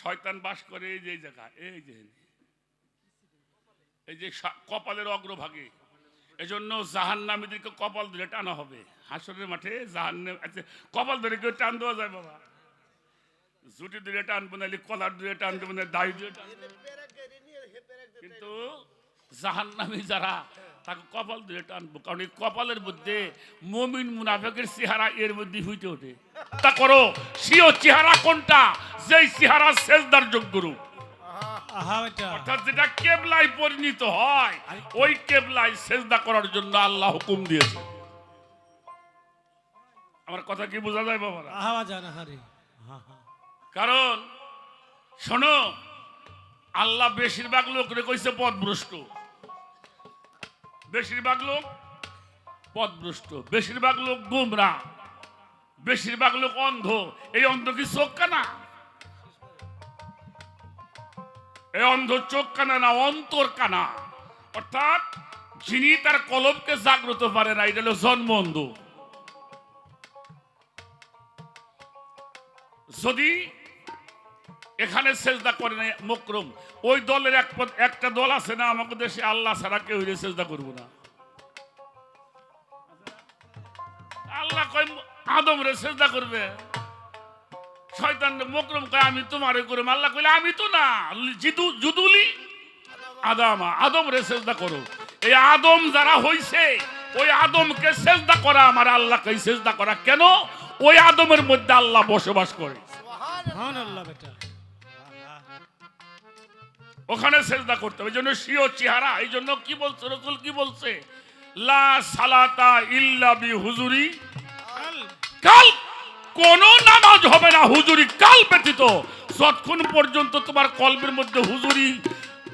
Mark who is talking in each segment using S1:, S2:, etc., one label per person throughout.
S1: শয়তান বাস করে এই যে জায়গা এই যে এই যে কপালের অগ্রভাগে। এজন্য জাহান নামীদেরকে কপাল ধরে টানা হবে। হাসরের মাঠে জাহান আচ্ছা কপাল ধরে কেউ টান দেওয়া যায় বাবা। জুটি ধরে টানবো নাহলে কলার ধরে টানবো না দাড়ি ধরে টানবো। কিন্তু জাহান নামী যারা তাকে কপাল ধরে টানবো। কারণ এই কপালের মধ্যে মমিন মুনাফেকের চেহারা এর মধ্যে ফুটে ওঠে। তা করো সিও চেহারা কোনটা? যেই চেহারা শেষদার যোগ্য রূপ। অর্থাৎ যেটা কেবলায় পরিণত হয় ওই কেবলায় সেজদা করার জন্য আল্লাহ হুকুম দিয়েছে। আমার কথা কি বোঝা যায়
S2: হা
S1: কারণ শোনো আল্লাহ বেশিরভাগ লোকরে কইছে পথভ্রষ্ট। বেশিরভাগ লোক পথভ্রষ্ট বেশিরভাগ লোক গুমরা, বেশিরভাগ লোক অন্ধ। এই অন্ধ কি চোখ কানা? এই অন্ধ চোখ কানা না অন্তর কানা? অর্থাৎ যিনি তার কলবকে জাগ্রত পারে না, এটা হলো জন্ম অন্ধ। যদি এখানে সেজদা করে না মকরম। ওই দলের এক একটা দল আছে না আমাকে দেশে আল্লাহ ছাড়া কেউ সেজদা করব না। আল্লাহ কয় আদম রে সেজদা করবে। শয়তান মকরম কয় আমি তোমারে করব আল্লাহ কইলে আমি তো না জিদু জুদুলি। আদামা আদম রে সেজদা করো। এই আদম যারা হইছে ওই আদমকে সেজদা করা আমার আল্লাহ কই সেজদা করা। কেন? ওই আদমের মধ্যে আল্লাহ বসবাস করে।
S2: সুবহানাল্লাহ বেটা।
S1: ওখানে সেজদা করতে হবে, এই জন্য সিও চেহারা, এই জন্য কি বলছে রসুল, কি বলছে? লা সালাতা ইল্লা হুজুরি কাল কোন নামাজ হবে না, হুজুরি কাল ব্যতীত। যতক্ষণ পর্যন্ত তোমার কলবের মধ্যে হুজুরি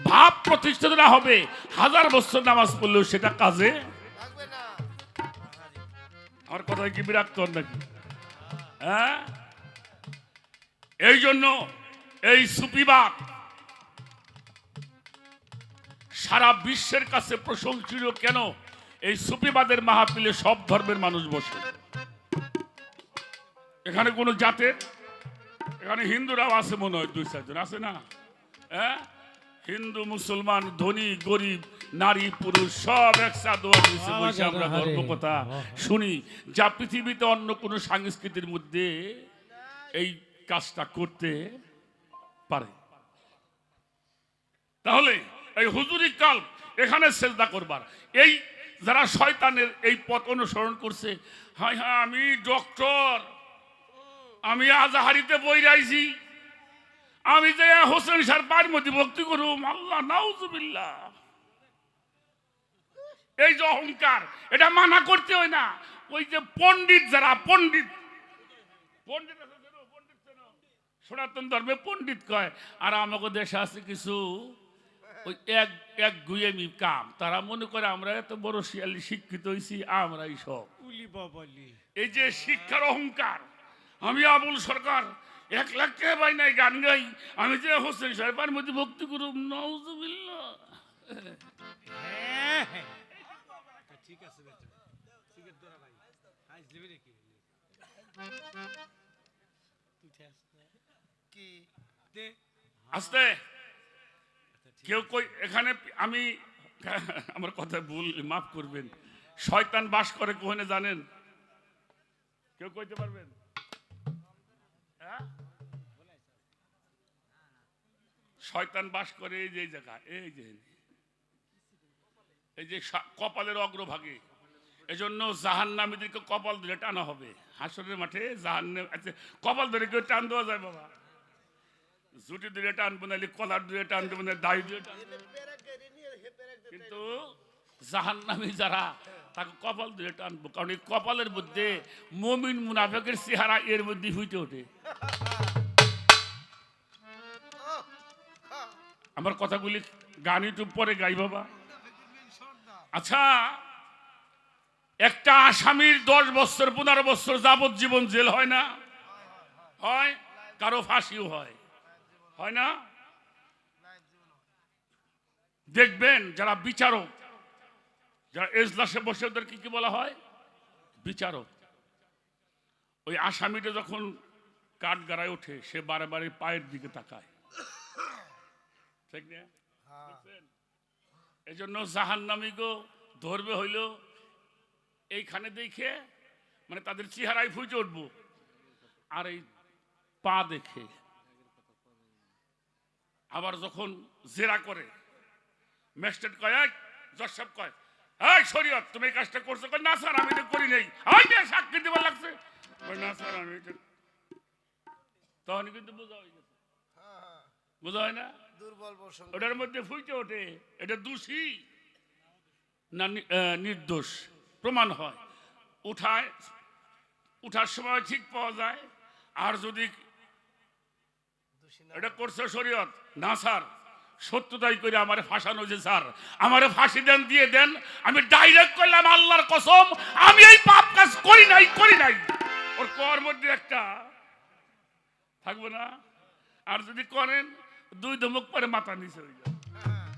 S1: ভাব প্রতিষ্ঠিত না হবে, হাজার বছর নামাজ পড়লেও সেটা কাজে আমার কথা কি বিরক্ত নাকি? হ্যাঁ? এই জন্য এই সুপিবাদ সারা বিশ্বের কাছে প্রশংসনীয় কেন? এই সুফিবাদের মাহফিলে সব ধর্মের মানুষ বসে। এখানে কোনো জাতের? এখানে হিন্দুরাও আছে মনে হয় দুই চারজন। আছে না? হ্যাঁ? হিন্দু মুসলমান ধনী গরিব নারী পুরুষ সব একসাথে আমরা। ধর্ম কথা। শুনি যা পৃথিবীতে অন্য কোনো সংস্কৃতির মধ্যে এই কাজটা করতে পারে। তাহলে এই হুজুরি কাল এখানে সেজদা করবার এই যারা শয়তানের এই পথ অনুসরণ করছে হাই হ্যাঁ আমি ডক্টর, আমি আজাহারিতে বই রাইছি, আমি যে হোসেন সার পার মধ্যে ভক্তি করুম, আল্লাহ, নাউজুবিল্লাহ এই যে অহংকার, এটা মানা করতে হয় না ওই যে পণ্ডিত যারা, পণ্ডিত পণ্ডিত? সনাতন ধর্মে পণ্ডিত কয়, আর আমাকে দেশে আছে কিছু ওই এক এক গুয়েমি কাম। তারা মনে করে আমরা এত বড় শিয়ালি শিক্ষিত হয়েছি আমরাই সব।
S2: উলি বাবালি।
S1: এই যে শিক্ষার অহংকার আমি আবুল সরকার এক লাখ টাকা পাই নাই গান গাই আমি যে হোসেন সাহেবের মধ্যে ভক্তি করুম নওজুবিল্লাহ
S2: হ্যাঁ হ্যাঁ। তা ঠিক আছে
S3: কি?
S1: আস্তে। কেউ কই, এখানে আমি আমার কথা ভুল, মাফ করবেন। শয়তান বাস করে কোহনে জানেন? কেউ কইতে পারবেন? হ্যাঁ? শয়তান বাস করে এই যে জায়গা, এই যে এই যে। কপালের অগ্রভাগে। এজন্য জাহান নামীদেরকে কপাল ধরে টানা হবে। হাসরের মাঠে জাহান আচ্ছা কপাল ধরে কেউ টান দেওয়া যায়, বাবা। জুটি ধরে টানবো, নাহলে কলার ধরে টানবো না দাড়ি টানবো। কিন্তু জাহান নামী যারা, তাকে কপাল ধরে টানবো। কারণ এই কপালের মধ্যে মমিন মুনাফেকের চেহারা এর মধ্যে ফুটে ওঠে। আমার কথাগুলি গান ইউটিউব পরে গাই বাবা। আচ্ছা একটা আসামির দশ বছর, পনেরো বছর যাবজ্জীবন জেল হয় না? হয়? কারও ফাঁসিও হয়। হয় না? দেখবেন যারা বিচারক, যারা এজলাসে বসে ওদেরকে কি বলা হয়? বিচারক। ওই আসামিটা যখন কাঠ গাড়ায় ওঠে, সে বারে বারে পায়ের দিকে তাকায়। ঠিক না? এই জন্য জাহান্নামী গো, ধরবে হইল, এইখানে দেখে মানে তাদের চেহারায় ফুটে উঠবো। আর এই পা দেখে আবার যখন জেরা করে ম্যাজিস্ট্রেট কয় "এই, জজ সাহেব কয় এই শরীয়ত তুমি এই কাজটা করছ? কয়, না স্যার আমি এটা করি নাই। আমি সাক্ষী দেবার লাগছে। কয়, না স্যার আমি এটা তখন কিন্তু বোঝা হয়ে গেছে। বোঝা হয় না?
S3: দুর্বল
S1: ওটার মধ্যে ফুইতে ওঠে। এটা দোষী না নির্দোষ? প্রমাণ হয়। উঠায় উঠার সময় ঠিক পাওয়া যায়। আর যদি এটা করছে শরীয়ত? না স্যার। সত্যতাই করে আমারে ফাঁসানো যে স্যার। আমারে ফাঁসি দেন দিয়ে দেন। আমি ডাইরেক্ট করলাম আল্লাহর কসম আমি এই পাপ কাজ করি নাই করি নাই। ওর কর মধ্যে একটা থাকব না। আর যদি করেন দুই ধমক পরে মাথা নিচে হয়ে যায়
S3: হ্যাঁ,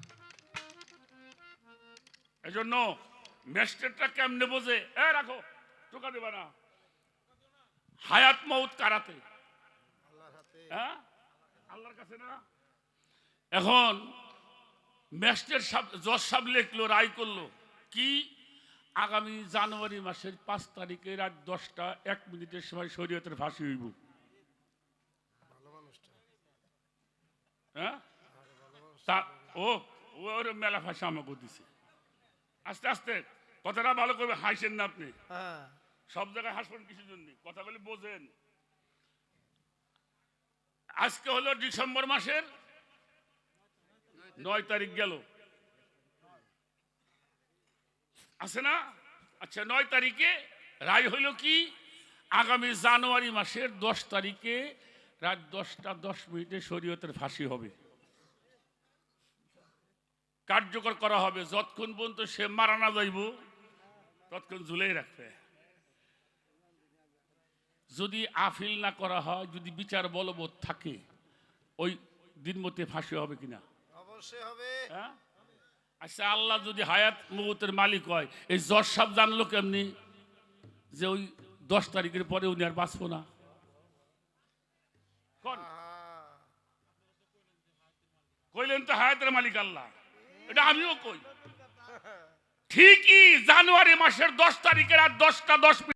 S1: এজন্য ম্যাজিস্ট্রেটটা কেমনে বোঝে? এ রাখো টোকা দেবা না। হায়াত মৌত কারাতে হ্যাঁ? এখন ম্যাজিস্ট্রেট সাহেব জজ সাহেব লিখলো রায় করল কি? আগামী জানুয়ারি মাসের পাঁচ তারিখে রাত দশটা এক মিনিটের সময় শরীয়তের ফাঁসি হইব। হ্যাঁ? তা ও ও ওর মেলা ফাঁসি আমাকে দিছে। আস্তে আস্তে কথাটা ভালো করবে হাসেন না আপনি।
S3: হ্যাঁ।
S1: সব জায়গায় হাসবেন কিছুর জন্য? কথা বলে বোঝেন। আজকে হলো ডিসেম্বর মাসের নয় তারিখ গেল। আছে না? আচ্ছা নয় তারিখে রায় হইল কি? আগামী জানুয়ারি মাসের দশ তারিখে রাত দশটা দশ মিনিটে শরীয়তের ফাঁসি হবে। কার্যকর করা হবে। যতক্ষণ পর্যন্ত সে মারা না যাইব, ততক্ষণ ঝুলেই রাখবে। যদি আফিল না করা হয় যদি বিচার বলবৎ থাকে ওই দিন মতে ফাঁসি হবে কিনা?
S3: অবশ্যই হবে।
S1: হ্যাঁ? আচ্ছা আল্লাহ যদি হায়াত মৌতের মালিক হয় এই জজ সাহেব জানলো কেমনি? যে ওই দশ তারিখের পরে উনি আর বাঁচবো না। কইলেন তো হায়াতের মালিক আল্লাহ। এটা আমিও কই। ঠিকই জানুয়ারি মাসের দশ তারিখের আর দশটা দশ মিনিট